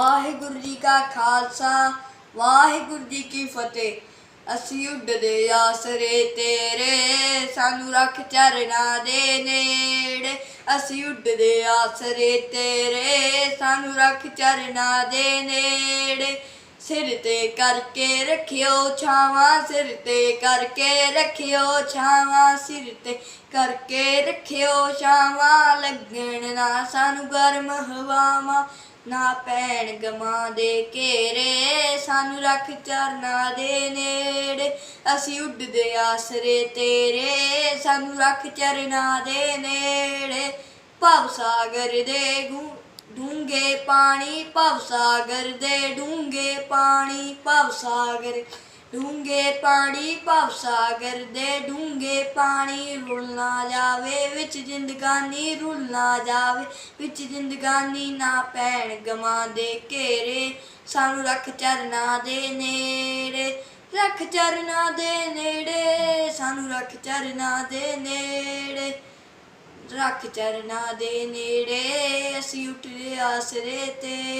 ਵਾਹਿਗੁਰੂ ਜੀ ਕਾ ਖਾਲਸਾ, ਵਾਹਿਗੁਰੂ ਜੀ ਕੀ ਫਤਿਹ। ਅਸੀਂ ਉੱਡਦੇ ਆਸਰੇ ਤੇਰੇ, ਸਾਨੂੰ ਰੱਖ ਚਰਨਾਂ ਦੇ ਨੇੜੇ। ਅਸੀਂ ਉੱਡਦੇ ਆਸਰੇ ਤੇਰੇ, ਸਾਨੂੰ ਰੱਖ ਚਰਨਾਂ ਦੇ ਨੇੜੇ। ਸਿਰ ਤੇ ਕਰਕੇ ਰੱਖਿਓ ਛਾਵਾਂ, ਸਿਰ ਤੇ ਕਰਕੇ ਰੱਖਿਓ ਛਾਵਾਂ, ਸਿਰ ਤੇ ਕਰਕੇ ਰੱਖਿਓ ਛਾਵਾਂ। ਲੱਗਣ ਨਾ ਸਾਨੂੰ ਗਰਮ ਹਵਾਵਾਂ ਨਾ ਪੈਣ ਗਮਾਂ ਦੇ ਘੇਰੇ, ਸਾਨੂੰ ਰੱਖ ਚਰਨਾਂ ਦੇ ਨੇੜੇ। ਅਸੀਂ ਉੱਡਦੇ ਆਸਰੇ ਤੇਰੇ, ਸਾਨੂੰ ਰੱਖ ਚਰਨਾਂ ਦੇ ਨੇੜੇ। ਭਵ ਸਾਗਰ ਦੇ ਗੂੰ ਡੂੰਗੇ ਪਾਣੀ, ਭਵ ਸਾਗਰ ਦੇ ਡੂੰਗੇ ਪਾਣੀ, ਭਵ ਸਾਗਰ ਡੂੰਗੇ ਪਾਣੀ ਭਵ ਸਾਗਰ ਦੇ ਡੂੰਗੇ ਪਾਣੀ ਰੁਲ ਨਾ ਜਾਵੇ, ਵਿੱਚ ਜ਼ਿੰਦਗਾਨੀ ਰੁਲ ਨਾ ਜਾਵੇ, ਵਿੱਚ ਜ਼ਿੰਦਗਾਨੀ ਨਾ ਪੈਣ ਗਮਾਂ ਦੇ ਘੇਰੇ, ਸਾਨੂੰ ਰੱਖ ਚਰਨਾਂ ਦੇ ਨੇੜੇ, ਰੱਖ ਚਰਨਾਂ ਦੇ ਨੇੜੇ, ਸਾਨੂੰ ਰੱਖ ਚਰਨਾਂ ਦੇ ਨੇੜੇ, ਰੱਖ ਚਰਨਾਂ ਦੇ ਨੇੜੇ, ਅਸੀਂ ਉੱਠਦੇ ਆਸਰੇ ਤੇ।